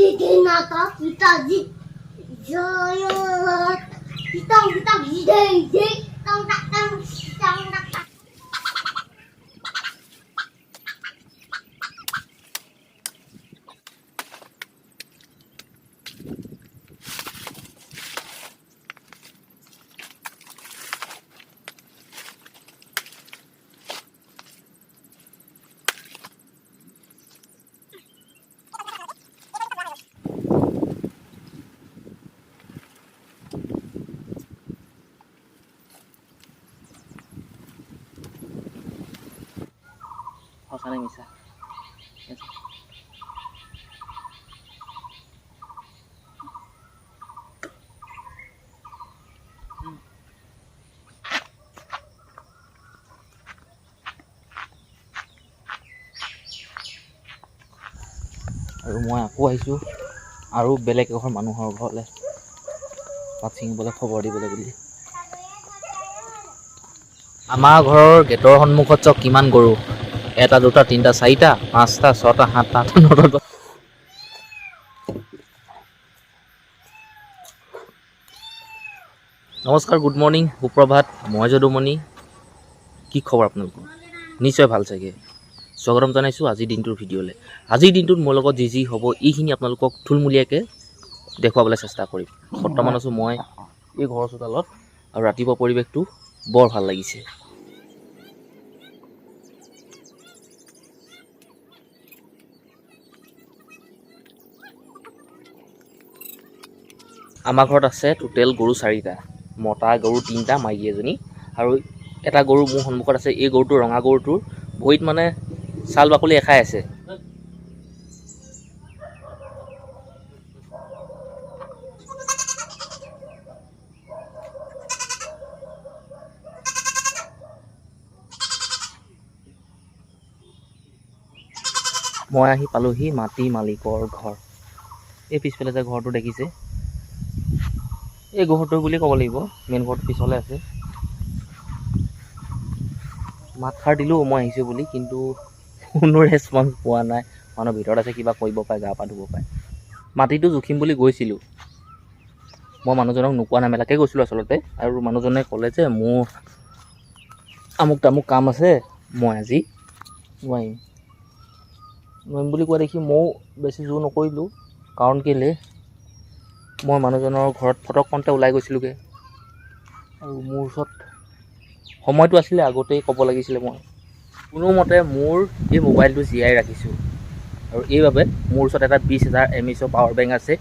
Didinaka kita di Joyot Kitang kitang hideng Dik Tang tak tang Tang tak Thank you. নে মিছা আৰু মই আকৌ আহিছোঁ। আৰু বেলেগ এঘৰ মানুহৰ ঘৰলৈ। পাত ছিঙিবলৈ খবৰ দিবলৈ বুলি। আমাৰ ঘৰৰ গেটৰ সন্মুখত চাওক কিমান গৰু। এটা দুটা, তিনিটা, চাৰিটা, পাঁচটা, ছটা, সাতটা, আঠটা, নটা নমস্কাৰ গুড মৰ্ণিং সুপ্ৰভাত, মই যদুমণি। কি খবৰ আপোনালোকৰ? নিশ্চয় ভালো চাগে। স্বাগতম জনাইছোঁ আজিৰ দিনটোৰ ভিডিঅ'লৈ। আজিৰ দিনটোত মোৰ লগত যি যি হ'ব, এইখিনি আপোনালোকক থুলমূলীয়াকৈ দেখুৱাবলৈ চেষ্টা কৰিম। বৰ্তমান আছোঁ মই এই ঘৰৰ চোতালত আৰু ৰাতিপুৱা পৰিৱেশটো বৰ ভালো লাগিছে। আমাৰ ঘৰত আছে টোটেল গৰু চাৰিটা মতা গৰু তিনিটা মাইকী এজনী আৰু এটা গৰু মোৰ সন্মুখত আছে এই গৰুটো ৰঙা গৰুটোৰ ভৰিত মানে ছাল বাকলি এখাই আছে। মই আহি পালোহি মাটি মালিকৰ ঘৰ। এই পিছফালে যে ঘৰটো দেখিছে এই ঘৰটো বুলি ক'ব লাগিব। মেইন ঘৰটো পিছলে আছে। মাতষাৰ দিলোঁ মই আহিছোঁ বুলি কিন্তু কোনো ৰেচপঞ্চ পোৱা নাই। মানুহ ভিতৰত আছে কিবা কৰিব পাৰে গা পা ধুব পাৰে মাটিটো জুখিম বুলি গৈছিলোঁ। মই মানুহজনক নোকোৱা নেমেলাকৈ গৈছিলোঁ আচলতে আৰু মানুহজনে ক'লে যে মোৰ আমুক তামুক কাম আছে মই আজি নোৱাৰিম। নোৱাৰিম বুলি কোৱা দেখি ময়ো বেছি জোৰ নকৰিলোঁ কাৰণ কেলৈ মই মানুহজনৰ ঘৰত ফটককণতে ওলাই গৈছিলোঁগৈ। আৰু মোৰ ওচৰত সময়টো আছিলে আগতেই ক'ব লাগিছিলে মই। কোনোমতে মোৰ এই মোবাইলটো জীয়াই ৰাখিছোঁ। আৰু এইবাবে মোৰ ওচৰত এটা বিছ হাজাৰ এম এইচৰ পাৱাৰ বেংক আছে।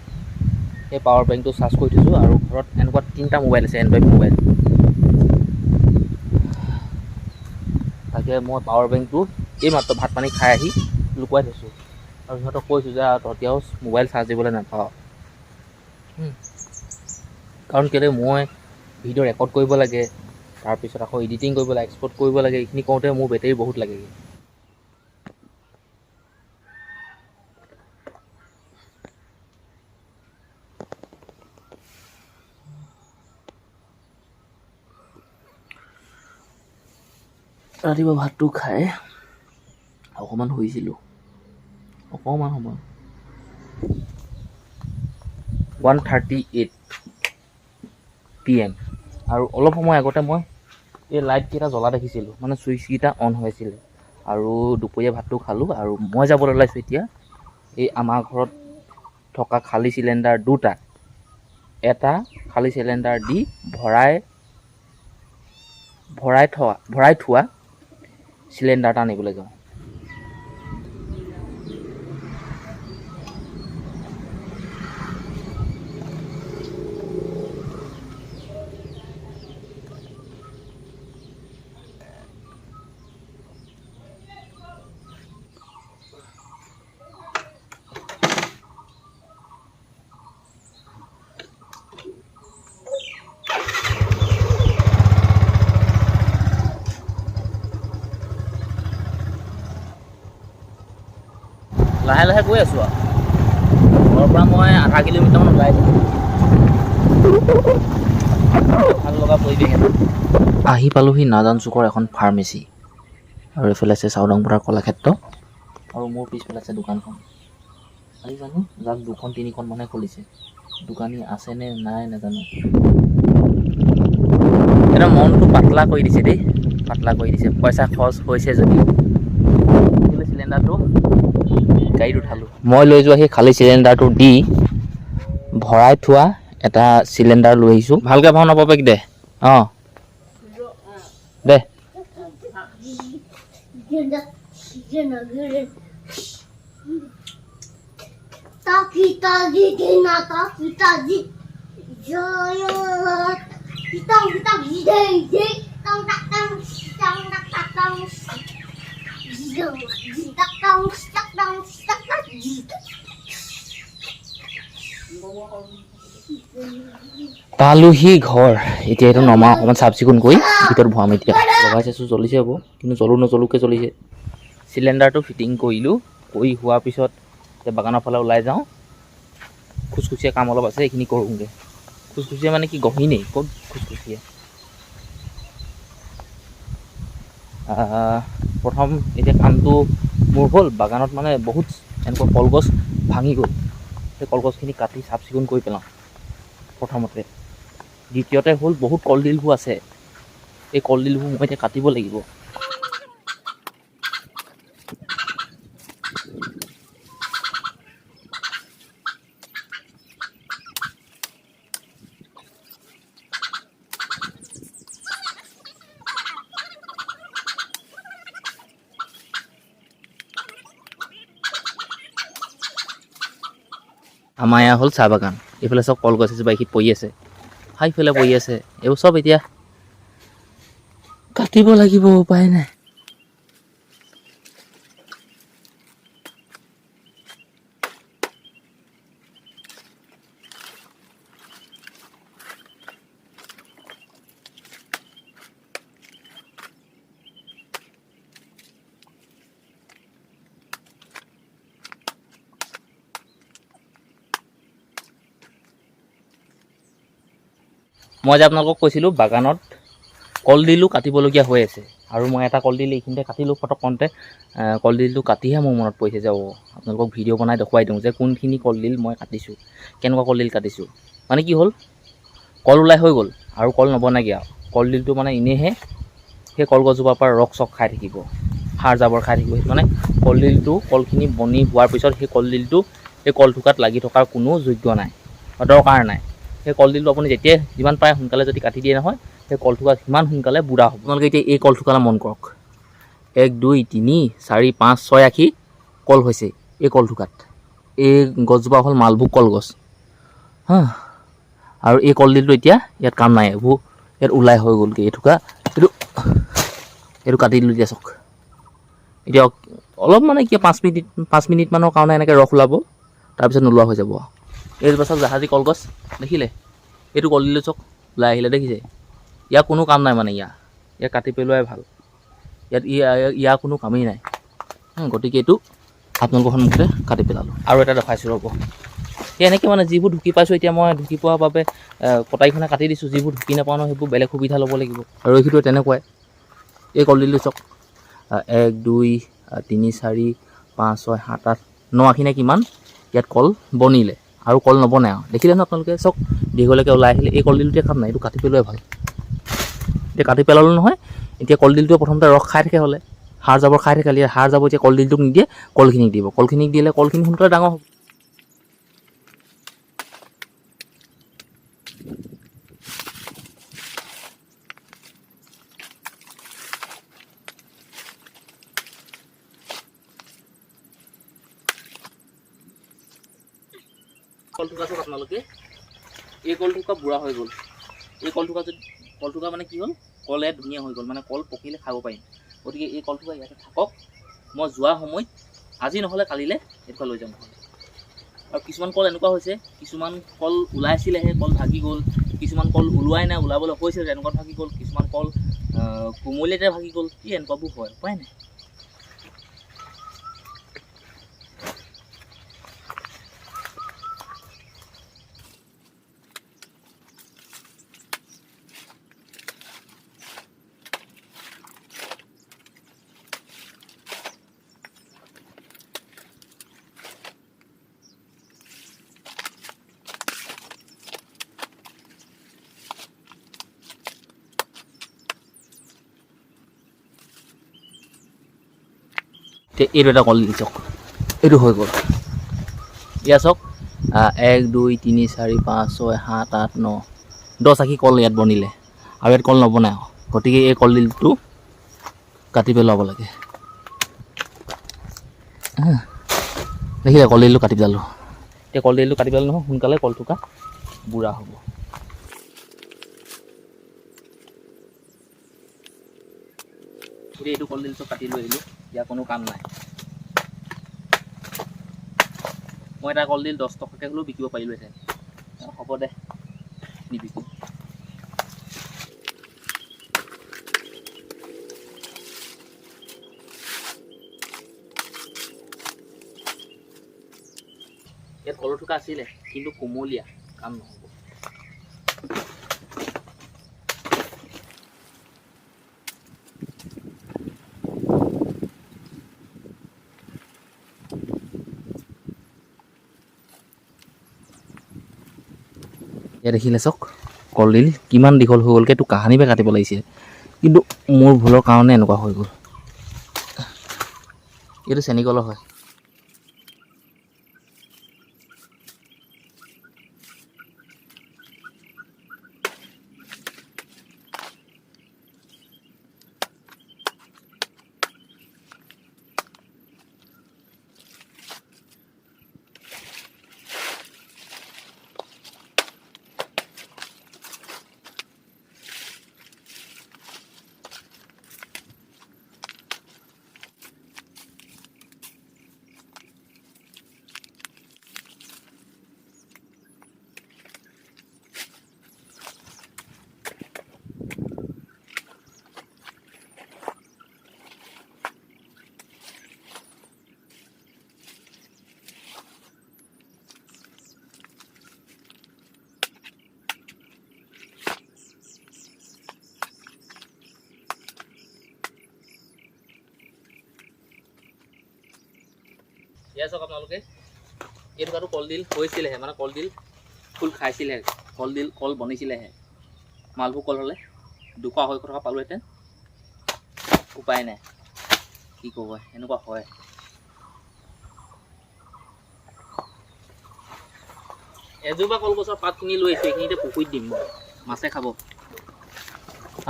সেই পাৱাৰ বেংকটো চাৰ্জ কৰি থৈছোঁ আৰু ঘৰত এনেকুৱা তিনিটা মোবাইল আছে এণ্ড্ৰইড মোবাইল। তাকে মই পাৱাৰ বেংকটো এই মাত্ৰ ভাত পানী খাই আহি লুকুৱাই থৈছোঁ। আৰু সিহঁতক কৈছোঁ যে তহঁতিও মোবাইল চাৰ্জ দিবলৈ নাপাওঁ। কাৰণ কেলৈ মই ভিডিঅ' ৰেকৰ্ড কৰিব লাগে তাৰপিছত আকৌ এডিটিং কৰিব লাগে এক্সপৰ্ট কৰিব লাগে এইখিনি কৰোঁতে মোৰ বেটেৰী বহুত লাগেগৈ। ৰাতিপুৱা ভাতটো খাই অকণমান শুইছিলোঁ। অকণমান সময়। One thirty eight P M আৰু অলপ সময় আগতে মই এই লাইটকেইটা জ্বলা দেখিছিলোঁ মানে চুইচকেইটা অন হৈ আছিলে। আৰু দুপৰীয়া ভাতটো খালোঁ আৰু মই যাবলৈ ওলাইছোঁ এতিয়া। এই আমাৰ ঘৰত থকা খালী চিলিণ্ডাৰ দুটা এটা খালী চিলিণ্ডাৰ দি ভৰাই ভৰাই থোৱা ভৰাই থোৱা চিলিণ্ডাৰ এটা আনিবলৈ যাওঁ। লাহে লাহে গৈ আছোঁ আৰু। ঘৰৰ পৰা মই আধা কিলোমিটাৰমান ওলাই দিওঁ ভালো লগা পৰিৱেশ আহি পালোহি নাজান চুকৰ এখন ফাৰ্মেচী। আৰু এইফালে আছে চাউদাংপথাৰ কলাক্ষেত্ৰ। আৰু মোৰ পিছফালে আছে দোকানখন। আজি জানো যাক দুখন তিনিখন মানে খুলিছে। দোকানী আছেনে নাই নাজানো। এটা মনটো পাতলা কৰি দিছে দেই। পাতলা কৰি দিছে। পইচা খৰচ হৈছে যদিও চিলিণ্ডাৰটো? গাড়ি উঠালো। মানে লোক খালি সিলিন্ডারট দি ভরাই থা এটা সিলিন্ডার লো ভালকে ভাও নপবেক দে? দে। পিতা দে পালোহি ঘৰ। এতিয়া এইটো নমাওঁ অকণমান চাফ চিকুণ কৰি ভিতৰত ভৰাম এতিয়া। লগাই চাইছোঁ, জ্বলিছে হ'ব কিন্তু জ্বলো নজ্বলোকৈ জ্বলিছে। চিলিণ্ডাৰটো ফিটিং কৰিলোঁ। কৰি হোৱাৰ পিছত এতিয়া বাগানৰ ফালে ওলাই যাওঁ। খুচখুচীয়া কাম অলপ আছে এইখিনি কৰোঁগৈ। খুচখুচীয়া মানে কি, গহীনেই। ক'ত খুচখুচীয়া আহ, প্ৰথম এতিয়া কামটো মোৰ হ'ল, বাগানত মানে বহুত এনেকুৱা কলগছ ভাঙি গ'ল। সেই কলগছখিনি কাটি চাফ চিকুণ কৰি পেলাওঁ প্ৰথমতে। দ্বিতীয়তে হ'ল বহুত কলডিলবোৰ আছে। এই কলডিলবোৰ মই এতিয়া কাটিব লাগিব। আমাৰ হ'ল চাহ বাগান। এইফালে চব কলগছ এজোপা এইখিনিত পৰি আছে। হাইফালে পৰি আছে। এইবোৰ চব এতিয়া কাটিব লাগিব, উপায় নাই। মই যে আপোনালোকক কৈছিলোঁ বাগানত কলডিলো কাটিবলগীয়া হৈ আছে। আৰু মই এটা কলডিল এইখিনিতে কাটিলোঁ ফটকতে আহ, কলডিলটো কাটিহে মোৰ মনত পৰিছে যে আপোনালোকক ভিডিঅ' বনাই দেখুৱাই দিওঁ যে কোনখিনি কলডিল মই কাটিছোঁ কেনেকুৱা কলডিল কাটিছোঁ। মানে কি হ'ল কল ওলাই হৈ গ'ল আৰু কল নবনাগৈ আৰু। কলডিলটো মানে এনেইহে সেই কলগছজোপাৰ পৰা ৰস চক খাই থাকিব সাৰ জাবৰ খাই থাকিব সেইটো মানে কলডিলটো কলখিনি বনি হোৱাৰ পিছত সেই কলডিলটো সেই কলথোকাত লাগি থকাৰ কোনো যোগ্য নাই দৰকাৰ নাই। সেই কলডিলটো আপুনি যেতিয়াই যিমান পাৰে সোনকালে যদি কাটি দিয়ে নহয় সেই কলথোকা সিমান সোনকালে বুঢ়া হ'ব। আপোনালোকে এতিয়া এই কলথোকালৈ মন কৰক। এক দুই তিনি চাৰি পাঁচ ছয় আশী কল হৈছে এই কলথোকাত এই গছজোপা হ'ল মালভোগ কলগছ। হা আৰু এই কলডিলটো এতিয়া ইয়াত কাম নাই এইবোৰ ইয়াত ওলাই হৈ গ'লগৈ এথোকা এইটো এইটো কাটি দিলোঁ এতিয়া চাওক। এতিয়া অলপ মানে কি পাঁচ মিনিট পাঁচ মিনিটমানৰ কাৰণে এনেকৈ ৰস ওলাব তাৰপিছত নোলোৱা হৈ যাব এইজোপা চাওক জাহাজী কলগছ দেখিলে? এইটো কলডিলো চাওক ওলাই আহিলে দেখিছে? ইয়াৰ কোনো কাম নাই মানে ইয়াৰ। ইয়াক কাটি পেলোৱাই ভাল। ইয়াত ইয়া- ইয়াৰ কোনো কামেই নাই। গতিকে এইটো আপোনালোকৰ সন্মুখতে কাটি পেলালোঁ। আৰু এটা দেখাইছোঁ ৰ'ব। সেই এনেকৈ মানে যিবোৰ ঢুকি পাইছোঁ এতিয়া মই ঢুকি পোৱাৰ বাবে কটাৰীখনে কাটি দিছোঁ। যিবোৰ ঢুকি নাপাওঁ ন সেইবোৰ বেলেগ সুবিধা ল'ব লাগিব। আৰু এইখিনিও তেনেকুৱাই। এই কলডিলটো চাওক আহ, এক দুই তিনি চাৰি পাঁচ ছয় সাত আঠ ন আশীনে কিমান? ইয়াত কল বনিলে। আৰু কল নবনে আৰু। দেখিলে ন আপোনালোকে, চাওক, দীঘলৈকে ওলাই আহিলে, এই কলডিলটোৱে খাম নাই, এইটো কাটি পেলোৱাই ভালো। এতিয়া কাটি পেলালোঁ নহয়, এতিয়া কলডিলটোৱে প্ৰথমতে ৰস খাই থাকে হ'লে। সাৰ জাবৰ খাই থাকে সাৰ জাবৰ এতিয়া কলডিলটোক নিদিয়ে, কলখিনিক দিব। কলখিনিক দিলে কলখিনি সোনকালে ডাঙৰ হ'ব। চাওক আপোনালোকে। এই কলথোকা বুঢ়া হৈ গ'ল। এই কলথোকা যদি কলথোকা মানে কি হ'ল? কলে ধুনীয়া হৈ গ'ল। মানে কল পকিলে খাব পাৰিম। গতিকে এই কলথোকা ইয়াতে থাকক। মই যোৱা সময়ত আজি নহ'লে কালিলৈ এইটোকা লৈ যাম আৰু কিছুমান কল এনেকুৱা হৈছে। কিছুমান কল ওলাইছিলেহে কল ভাগি গ'ল। কিছুমান কল ওলোৱাই নাই ওলাবলৈ হৈছে তেনেকুৱাত ভাগি গ'ল। কিছুমান কল কোমলীয়াতে ভাগি গ'ল। কি এনেকুৱাবোৰ হয় উপায় নাই। এতিয়া এইটো এটা কলডিল চাওক এইটো হৈ গ'ল। ইয়াত চাওক এক দুই তিনি চাৰি পাঁচ ছয় সাত আঠ ন দহ আশী কল ইয়াত বনিলে। আৰু ইয়াত কল নবনাই আৰু গতিকে এই কলডিলটো কাটি পেলাব লাগে। দেখিলে কলডিলটো কাটি পেলালোঁ। এতিয়া কলডিলটো কাটি পেলালোঁ নহয় সোনকালে কলথোকা বুঢ়া হ'ব। এতিয়া এইটো কলডিল চব কাটি লৈ আহিলোঁ। ইয়াৰ কোনো কাম নাই। মই এটা কলডিল দহ টকাকৈ হ'লেও বিকিব পাৰিলোহেঁতেন হ'ব দে নিবিকো। ইয়াত কলৰ থোকা আছিলে কিন্তু কোমলীয়া কাম নহ'ব দেখিলে চাওক কলডিল কিমান দীঘল হৈ গ'লকৈ এইটো কাহানিবে কাটিব লাগিছিলে কিন্তু মোৰ ভুলৰ কাৰণে এনেকুৱা হৈ গ'ল। এইটো চেনী হয়। এয়া চাওক আপোনালোকে। এই টুকুৰাটো কলডিল হৈছিলেহে মানে কলডিল ফুল খাইছিলেহে কলডিল কল বনিছিলেহে। মালভোগ কল হ'লে দুশ আঢ়ৈশ টকা পালোহেঁতেন। উপায় নাই কি ক'ব এনেকুৱা হয়। এজোপা কলগছৰ পাত কিনি লৈ আহিছোঁ এইখিনিতে পুখুৰীত দিম মাছে খাব।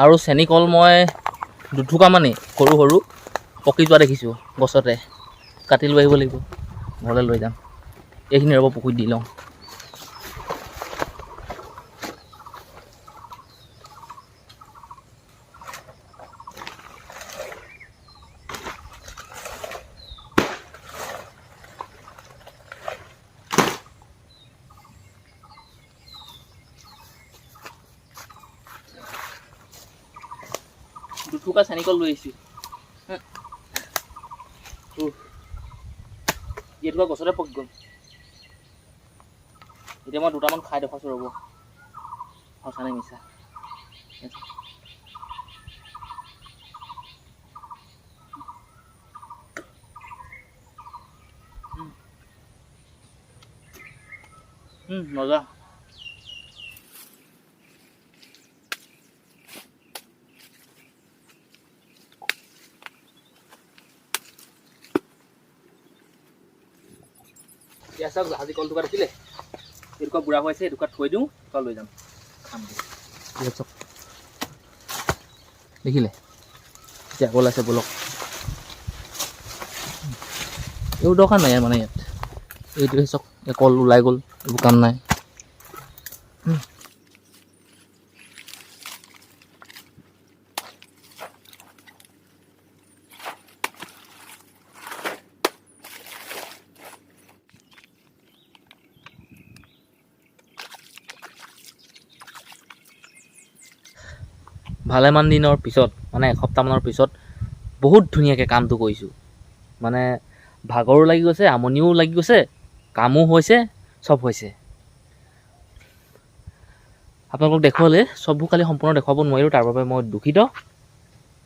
আৰু চেনী কল মই দুথোকামানেই সৰু সৰু পকি যোৱা দেখিছোঁ গছতে কাটি লৈ আহিব লাগিব। ঘৰলৈ লৈ যাম। এইখিনি ৰ'ব পুখুৰীত দি লওঁ। দুটুকা চেনিকল লৈ আহিছোঁ। এতিয়া মই দুটামান খাই দেখুৱাইছোঁ ৰ'ব সঁচা নে মিছা উম। উম, মজা এতিয়া চাওক জাহাজী কল টুকুৰা দেখিলে এইটুকুৰা বুঢ়া হৈ আছে এটুকুৰা থৈ দিওঁ টুকুৰা লৈ যাম। খাম। দেখিলে? কল আছে বলক এইবোৰ দৰকাৰ নাই মানে ইয়াত। এইটোৱে চাওক কল ওলাই গ'ল, এইবোৰ কাম নাই। ভালেমান দিনৰ পিছত মানে এসপ্তাহমানৰ পিছত বহুত ধুনীয়াকৈ কামটো কৰিছোঁ। মানে ভাগৰো লাগি গৈছে আমনিও লাগি গৈছে কামো হৈছে চব হৈছে। আপোনালোকক দেখুৱালে চববোৰ খালি সম্পূৰ্ণ দেখুৱাব নোৱাৰিলোঁ তাৰ বাবে মই দুখিত।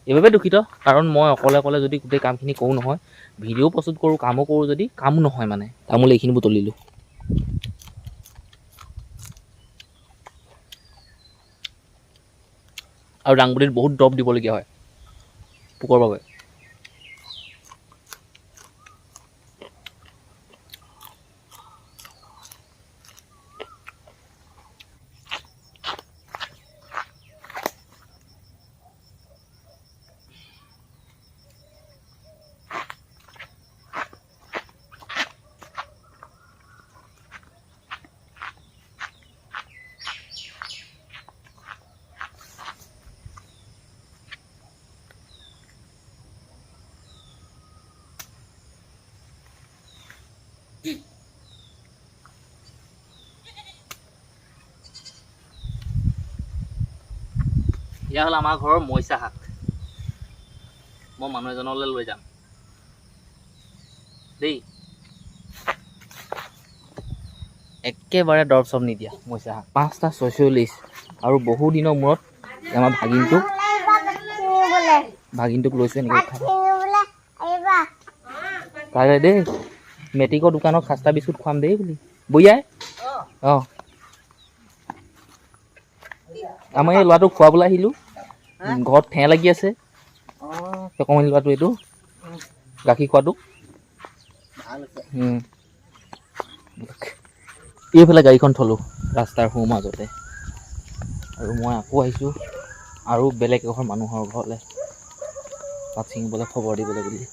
এইবাবে দুখিত কাৰণ মই অকলে অকলে যদি গোটেই কামখিনি কৰোঁ নহয় ভিডিঅ' প্ৰস্তুত কৰোঁ কামো কৰোঁ যদি কামো নহয় মানে। তামোল এইখিনি বুটলিলোঁ। আৰু দাংবডিত বহুত দৰৱ দিবলগীয়া হয় পোকৰ বাবে। এয়া হ'ল আমাৰ ঘৰৰ মইচা শাক। মই মানুহ এজনলৈ লৈ যাম। দেই। একেবাৰে দৰৱ চৰব নিদিয়া মইচা শাক। পাঁচটা ছয়চল্লিছ আৰু বহু দিনৰ মূৰত আমাৰ ভাগিনটোক ভাগিনটোক লৈছোঁ এনেকৈ কাইলৈ দেই। মেট্ৰিকৰ দোকানত খাস্তা বিস্কুট খুৱাম দেই বুলি। বৈয়াই অঁ। আমাৰ এই ল'ৰাটোক খুৱাবলৈ আহিলোঁ। ঘৰত ফেঁ লাগি আছে। অকণমানি ল'ৰাটো এইটো। গাখীৰ খোৱাটো। এইফালে গাড়ীখন থলোঁ ৰাস্তাৰ সোঁ মাজতে। আৰু মই আকৌ আহিছোঁ। আৰু বেলেগ এঘৰ মানুহৰ ঘৰলৈ। পাত ছিঙিবলৈ খবৰ দিবলৈ বুলি।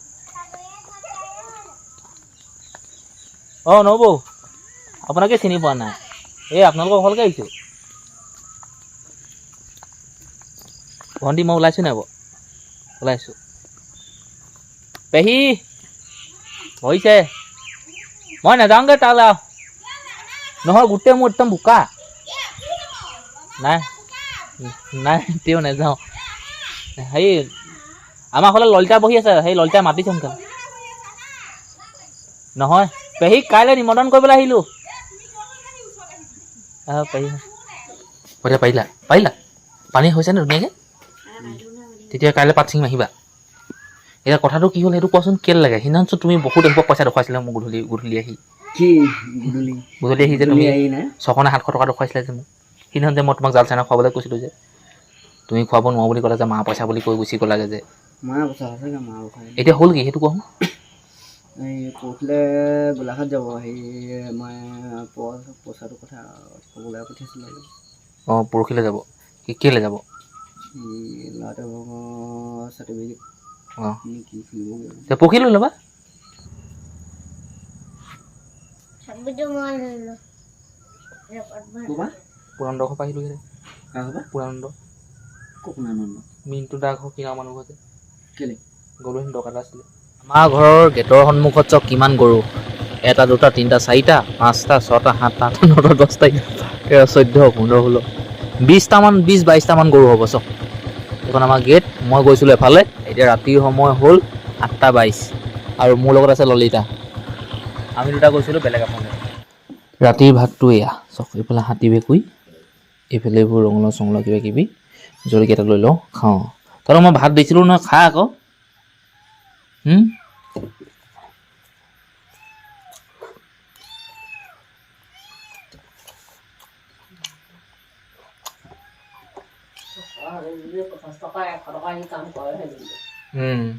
অঁ নবৌ। আপোনাকে চিনি পোৱা নাই? এই আপোনালোকৰ ঘৰলৈকে আহিছোঁ। ভণ্টি মই ওলাইছোঁ নাই বাৰু? ওলাইছোঁ। পেহী হৈছে মই নাযাওঁগৈ তালৈ আৰু নহয় গোটেই মোৰ একদম বোকা। নাই নাই তেওঁ নাযাওঁ। হেৰি আমাৰ ঘৰলৈ ললিতা বহি আছে সেই ললিতাই মাতিছে সোনকালে নহয় পেহীক কাইলৈ নিমন্ত্ৰণ কৰিবলৈ আহিলোঁ। পাৰিলা পাৰিলা। পানী হৈছেনে ধুনীয়াকৈ? তেতিয়া কাইলৈ পাত ছিঙি আহিবা এতিয়া কথাটো কি হ'ল সেইটো কোৱাচোন কেলৈ লাগে? সিদিনাখন তুমি বহুত এসোপা পইচা দেখুৱাইছিলা মোক গধূলি গধূলি আহি। কি গধূলি? গধূলি আহি যে তুমি গধূলি আহি নাই ছশ নে সাতশ টকা দেখুৱাইছিলা যে মোক। সিদিনাখন যে মই তোমাক জাল চানা খুৱাবলৈ কৈছিলোঁ যে তুমি খুৱাব নোৱাৰো বুলি ক'লা যে মা পইচা বুলি কৈ গুচি গ'লাগে যে। এতিয়া হ'ল কি সেইটো কোৱা এই পৰহিলে গোলাঘাট যাব সেই মই পইচাটোৰ কথা ক'বলৈ পঠিয়াইছিলোঁ। অঁ পৰহিলৈ যাব। কি কেলৈ যাব? পকিল হলো বা পুরান ডক পাইলু রে পুরান ডক মিণ্টু দাক কি নাম মানুহ ঘৰতে। কেলে? গৰুহীন ডকাইত আছিলে। আমাৰ ঘৰৰ গেটৰ সন্মুখত চাওক কিমান গৰু? এটা দুটা তিনিটা চাৰিটা পাঁচটা ছটা সাতটা আঠটা নটা দহটা এঘাৰটা তেৰ চৈধ্য পোন্ধৰ ষোল্ল। বিছটামান বিছ বাইছটামান গৰু হ'ব চব এইখন আমাৰ গেট মই গৈছিলোঁ এফালে। এতিয়া ৰাতিৰ সময় হ'ল আঠটা বাইছ। আৰু মোৰ লগত আছে ললিতা। আমি দুটা গৈছিলোঁ বেলেগ এফালে ৰাতিৰ ভাতটো এয়া চব এইফালে হাতী ভেকুই এইফালে এইবোৰ ৰঙালাও চঙলাও কিবা কিবি। জলকীয়া এটা লৈ লওঁ খাওঁ। তহঁতক মই ভাত দিছিলোঁ নহয় খা আকৌ। 嗯，